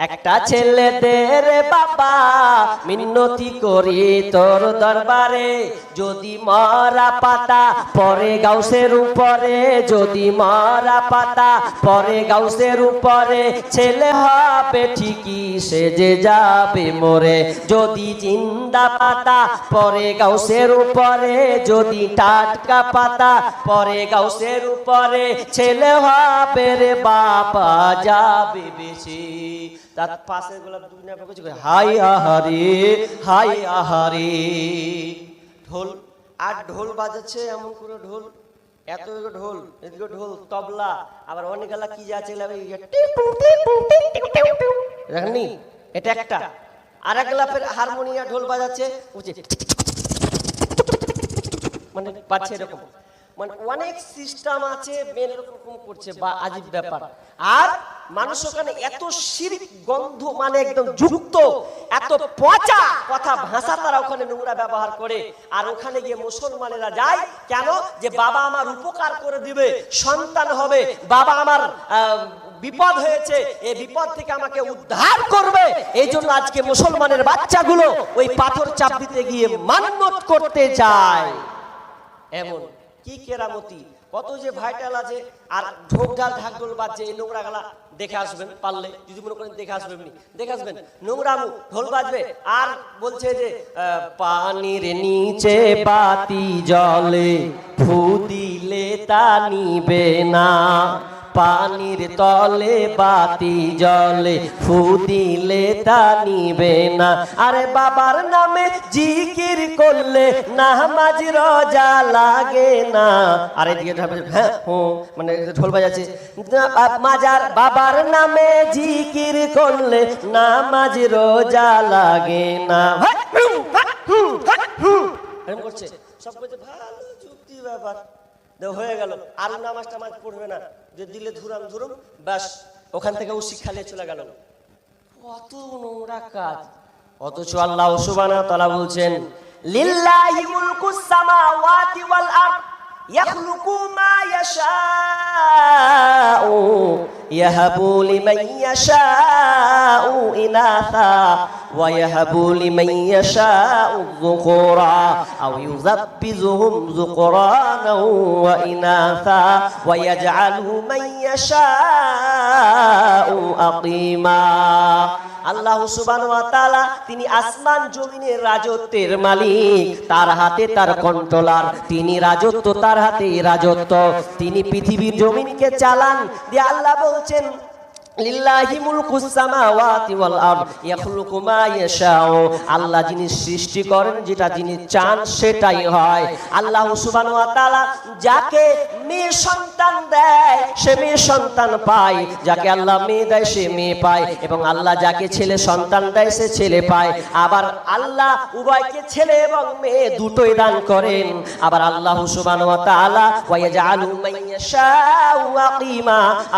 একটা ছেলে দে বাবা মিন্নতি করি তোর দরবারে, যদি মরা পাতা পরে গাউসের উপরে, যদি মরা পাতা পরে গাউসের উপরে, ছেলে হবে ঠিকই, সে যে যাবে মরে। যদি জিন্দা পাতা পরে গাউসের উপরে, যদি টাটকা পাতা পরে গাউসের উপরে, ছেলে হবে রে বাবা, যাবে বেশি। তার পাশে গোলাপ দুনিয়া কিছু হাই আহারে হাই আহারে। ঢোল আর ঢোল বাজাচ্ছে এমন করে ঢোল? এত ঢোল এদিকে ঢোল তবলা আবার অনেক গেলা কি যাচ্ছে টিপু। দেখেননি এটা একটা। আর এক ফের হারমোনিয়া ঢোল বাজাচ্ছে মানে পাচ্ছে এরকম। মানে অনেক সিস্টেম আছে মেন এরকম করছে বা আজীব ব্যাপার। আর মানুষ ওখানে এত শিরিক, গন্ধ মানে একদম যুক্ত, এত পচা কথা ভাষা তারা ওখানে নোংরা ব্যবহার করে। আর ওখানে গিয়ে মুসলমানেরা যায়, কেন? যে বাবা আমার উপকার করে দিবে, সন্তান হবে, বাবা আমার বিপদ হয়েছে এই বিপদ থেকে আমাকে উদ্ধার করবে। এই জন্য আজকে মুসলমানের বাচ্চাগুলো ওই পাথর চাপ দিতে গিয়ে মান্যত করতে যায় এমন কি কেরামতি? কত যে ভাইটাল আছে, আর ঢোক ঢাল ঢাক ঢোল বাজছে এই নোংরা গালা দেখে আসবেন পারলে, যদি মনে করেন দেখে আসবে এমনি দেখে আসবেন, নোংরা ঢোল বাজবে, আর বলছে যে পানির নিচে পাতি জলে ফু দিলে তা নিবে না। পানির তলে বাতি জলে ফু দিলে তা নিবে না। আরে বাবার নামে জিকির করলে নামাজ রোজা লাগে না। আরে দিকে হ্যাঁ হো মানে ঢোল বাজাচ্ছে। মাজার বাবার নামে জিকির করলে নামাজ রোজা লাগে না। করছে। সব করছে ভালো যুক্তি ব্যাপার। হয়ে গেল। আর নামাজ টামাজ পড়বে না। যে দিলে ধুরাম ধুরুম, ব্যাস, ওখান থেকে ও শিক্ষা নিয়ে চলে গেল। কত নোংরা কাজ। অথচ আল্লাহ সুবহানাহু ওয়া তাআলা বলছেন, লিল্লাহি মুলকুস সামাওয়াতি ওয়াল আরদ, ইয়াখলুকু মা ইয়াশাউ, ইয়াহাবু লিমান ইয়াশাউ ইনাথা ইয়াশাউ যুকুরা আও ইউযাব্বিজুহুম যুকরানা ওয়া ইনাথা ওয়া ইয়াজআলু মান ইয়াশাউ আকিমা আল্লাহ তাআলা তিনি আসমান জমিনের রাজত্বের মালিক, তার হাতে তার কন্ট্রোলার, তিনি রাজত্ব, তার হাতে রাজত্ব। তিনি পৃথিবীর জমিনকে চালান। দিয়ে আল্লাহ বলছেন আল্লাহ যিনি সৃষ্টি করেন, যেটা যিনি চান, সেটাই হয়। আল্লাহ যাকে মেয়ে সন্তান দেয়, সে মেয়ে সন্তান পায়। যাকে আল্লাহ মেয়ে দেয়, সে মেয়ে পায়। এবং আল্লাহ যাকে ছেলে সন্তান দেয়, সে ছেলে পায়। আবার আল্লাহ উভয়কে ছেলে এবং মেয়ে দুটোই দান করেন। আবার আল্লাহ সুবহানাহু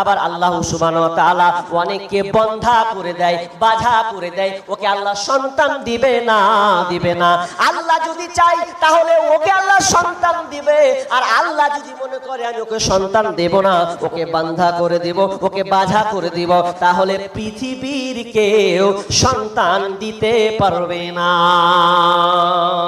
আবার আল্লাহ সুবহানাহু অনেককে বন্ধা করে দেয় করে দেয়। ওকে আল্লাহ সন্তান দিবে না দিবে না। আল্লাহ যদি চাই, তাহলে ওকে আল্লাহ সন্তান দিবে। আর আল্লাহ যদি মনে করে, আমি ওকে সন্তান দেব না, ওকে বান্ধা করে দেব, ওকে বাধা করে দিব, তাহলে পৃথিবীর কেউ সন্তান দিতে পারবে না।